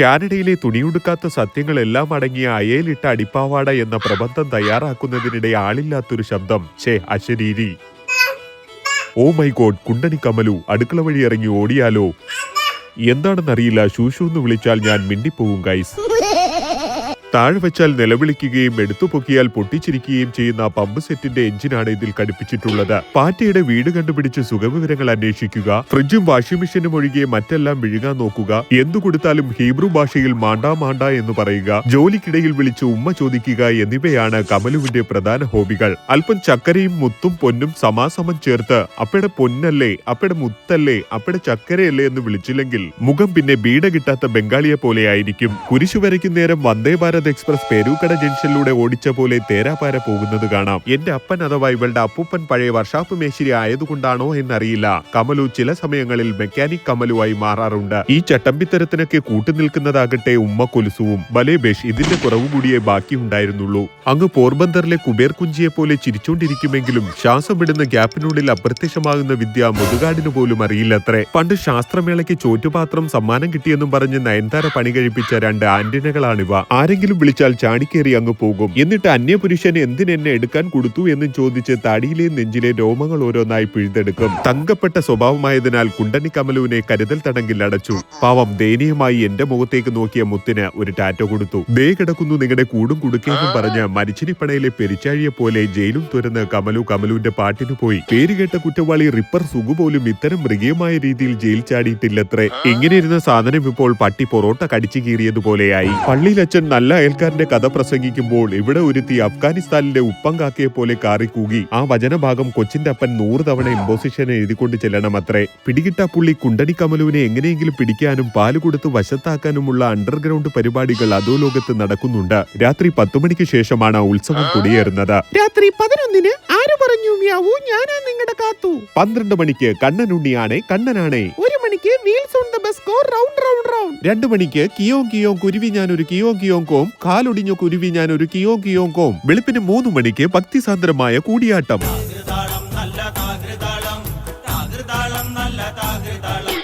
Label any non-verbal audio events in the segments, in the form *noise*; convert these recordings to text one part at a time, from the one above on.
കാനഡയിലെ തുണിയുടുക്കാത്ത സത്യങ്ങളെല്ലാം അടങ്ങിയ അയലിട്ട അടിപ്പാവാട എന്ന പ്രബന്ധം തയ്യാറാക്കുന്നതിനിടെ ആളില്ലാത്തൊരു ശബ്ദം ഛേ അശരീരി. ഓ മൈ ഗോഡ് കുണ്ടണി കമലു അടുക്കള വഴി ഇറങ്ങി ഓടിയാലോ? എന്താണെന്നറിയില്ല ശൂശു എന്ന് വിളിച്ചാൽ ഞാൻ മിണ്ടിപ്പോവും ഗൈസ്. *laughs* താഴെ വെച്ചാൽ നിലവിളിക്കുകയും എടുത്തുപൊക്കിയാൽ പൊട്ടിച്ചിരിക്കുകയും ചെയ്യുന്ന പമ്പ് സെറ്റിന്റെ എഞ്ചിനാണ് ഇതിൽ ഘടിപ്പിച്ചിട്ടുള്ളത്. പാറ്റയുടെ വീട് കണ്ടുപിടിച്ച് സുഖവിവരങ്ങൾ അന്വേഷിക്കുക ഫ്രിഡ്ജും വാഷിംഗ് മെഷീനും ഒഴികെ മറ്റെല്ലാം വിഴുങ്ങാൻ നോക്കുക എന്തു കൊടുത്താലും ഹീബ്രു ഭാഷയിൽ മാണ്ടാ മാണ്ടാ എന്ന് പറയുക ജോലിക്കിടയിൽ വിളിച്ച് ഉമ്മ ചോദിക്കുക എന്നിവയാണ് കമലുവിന്റെ പ്രധാന ഹോബികൾ. അല്പം ചക്കരയും മുത്തും പൊന്നും സമാസമം ചേർത്ത് അപ്പയുടെ പൊന്നല്ലേ അപ്പയുടെ മുത്തല്ലേ അപ്പയുടെ ചക്കരയല്ലേ എന്ന് വിളിച്ചില്ലെങ്കിൽ മുഖം പിന്നെ ബീഡ കിട്ടാത്ത ബംഗാളിയെ പോലെയായിരിക്കും കുരിശു വരയ്ക്കുന്നേരം വന്ദേ ഭാരത് എക്സ്പ്രസ് പേരൂക്കട ജംഗ്ഷനിലൂടെ ഓടിച്ച പോലെ തേരാപാര പോകുന്നത് കാണാം. എന്റെ അപ്പൻ അഥവാ ഇവളുടെ അപ്പൂപ്പൻ പഴയ വർഷാപ്പ് മേശിരി ആയതുകൊണ്ടാണോ എന്നറിയില്ല. കമലു ചില സമയങ്ങളിൽ മെക്കാനിക് കമലുവായി മാറാറുണ്ട്. ഈ ചട്ടമ്പിത്തരത്തിനൊക്കെ കൂട്ടുനിൽക്കുന്നതാകട്ടെ ഉമ്മ കൊലുസുവും. ബലേബേഷ് ഇതിന്റെ കുറവുകൂടിയേ ബാക്കിയുണ്ടായിരുന്നുള്ളൂ അങ്ങ് പോർബന്ദറിലെ കുബേർ കുഞ്ചിയെ പോലെ ചിരിച്ചുകൊണ്ടിരിക്കുമെങ്കിലും ശ്വാസം വിടുന്ന ഗ്യാപ്പിനുള്ളിൽ അപ്രത്യക്ഷമാകുന്ന വിദ്യ മുതുകാടിന് പോലും അറിയില്ലത്രേ. പണ്ട് ശാസ്ത്രമേളയ്ക്ക് ചോറ്റുപാത്രം സമ്മാനം കിട്ടിയെന്നും പറഞ്ഞ് നയൻതാര പണി കഴിപ്പിച്ച രണ്ട് ആന്റിനകളാണിവ. ആരെങ്കിലും വിളിച്ചാൽ ചാടിക്കേറി അങ്ങ് പോകും. എന്നിട്ട് അന്യപുരുഷൻ എന്തിനെന്നെ എടുക്കാൻ കൊടുത്തു എന്നും ചോദിച്ച് താടിയിലെയും നെഞ്ചിലെ രോമങ്ങൾ ഓരോന്നായി പിഴുതെടുക്കും. തങ്കപ്പെട്ട സ്വഭാവമായതിനാൽ കുണ്ടനി കമലുവിനെ കരുതൽ തടങ്കിൽ അടച്ചു. പാവം ദയനീയമായി എന്റെ മുഖത്തേക്ക് നോക്കിയ മുത്തിന് ഒരു ടാറ്റോ കൊടുത്തു. ദേ കിടക്കുന്നു നിങ്ങളുടെ കൂടും കുടുക്കിയെന്നും പറഞ്ഞ് മരിച്ചിരിപ്പണയിലെ പെരിച്ചാഴിയെ പോലെ ജയിലും തുറന്ന് കമലു കമലുവിന്റെ പാട്ടിന് പോയി. പേര് കേട്ട കുറ്റവാളി റിപ്പർ സുഖു പോലും ഇത്തരം മൃഗീയമായ രീതിയിൽ ജയിൽ ചാടിയിട്ടില്ലത്രേ. ഇങ്ങനെ ഇരുന്ന സാധനം ഇപ്പോൾ പട്ടി പൊറോട്ട കടിച്ചു കീറിയതുപോലെയായി. പള്ളിയിലച്ഛൻ നല്ല അയൽക്കാരന്റെ കഥ പ്രസംഗിക്കുമ്പോൾ ഇവിടെ ഒരുത്തി അഫ്ഗാനിസ്ഥാനിലെ ഉപ്പം കാക്കയെ പോലെ കാറിക്കൂകി ആ വചനഭാഗം കൊച്ചിന്റെ അപ്പൻ നൂറ് തവണ ഇമ്പോസിഷൻ എഴുതിക്കൊണ്ട് ചെല്ലണം അത്രേ. പിടികിട്ട പുള്ളി കുണ്ടടി കമലുവിനെ എങ്ങനെയെങ്കിലും പിടിക്കാനും പാൽ കൊടുത്ത് വശത്താക്കാനുമുള്ള അണ്ടർഗ്രൗണ്ട് പരിപാടികൾ അതോ ലോകത്ത് നടക്കുന്നുണ്ട്. രാത്രി പത്തു മണിക്ക് ശേഷമാണ് ഉത്സവം കൊടിയേറുന്നത്. രാത്രി പതിനൊന്നിന് ആര് പറഞ്ഞു ഞാനാ നിങ്ങളുടെ കാത്തു. പന്ത്രണ്ട് മണിക്ക് കണ്ണനുണ്ണിയാണേ കണ്ണനാണേ. ഒരു മണിക്ക് wheels on the bus go round round round രണ്ടു മണിക്ക് കിയോ കിയോ കുരുവി ഞാൻ ഒരു കിയോ കിയോ കോം. കാലൊടിഞ്ഞ കുരുവി ഞാൻ ഒരു കിയോ കിയോ കോം. വെളുപ്പിന് മൂന്ന് മണിക്ക് ഭക്തിസാന്ദ്രമായ കൂടിയാട്ടം.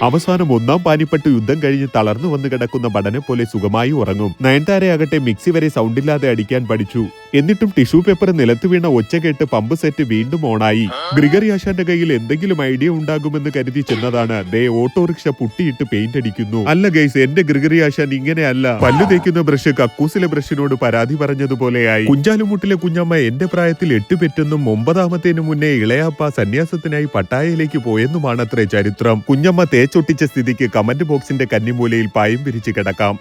അവസാനം ഒന്നാം പാനിപ്പെട്ട് യുദ്ധം കഴിഞ്ഞ് തളർന്നു വന്ന് കിടക്കുന്ന പടനെ പോലെ സുഖമായി ഉറങ്ങും. നയൻതാരയാകട്ടെ മിക്സി വരെ സൗണ്ടില്ലാതെ അടിക്കാൻ പഠിച്ചു. എന്നിട്ടും ടിഷ്യൂ പേപ്പർ നിലത്ത് വീണ ഒച്ച കേട്ട് പമ്പ് സെറ്റ് വീണ്ടും ഓണായി. ഗ്രിഗറി ആശാന്റെ കയ്യിൽ എന്തെങ്കിലും ഐഡിയ ഉണ്ടാകുമെന്ന് കരുതി ചെന്നതാണ്. ദേ ഓട്ടോറിക്ഷ പുട്ടിയിട്ട് പെയിന്റ് അടിക്കുന്നു. അല്ല ഗൈസ് എന്റെ ഗ്രിഗറി ആശാൻ ഇങ്ങനെയല്ല. പല്ലു തേക്കുന്ന ബ്രഷ് കക്കൂസിലെ ബ്രഷിനോട് പരാതി പറഞ്ഞതുപോലെയായി. കുഞ്ചാലുമുട്ടിലെ കുഞ്ഞമ്മ എന്റെ പ്രായത്തിൽ എട്ട് പെറ്റെന്നും ഒമ്പതാമത്തേനു മുന്നേ ഇളയാപ്പ സന്യാസത്തിനായി പട്ടായയിലേക്ക് പോയെന്നുമാണത്രേ ചരിത്രം. കുഞ്ഞമ്മ തേച്ചൊട്ടിച്ച സ്ഥിതിക്ക് കമന്റ് ബോക്സിന്റെ കന്നിമൂലയിൽ പായം പിരിച്ചു കിടക്കാം.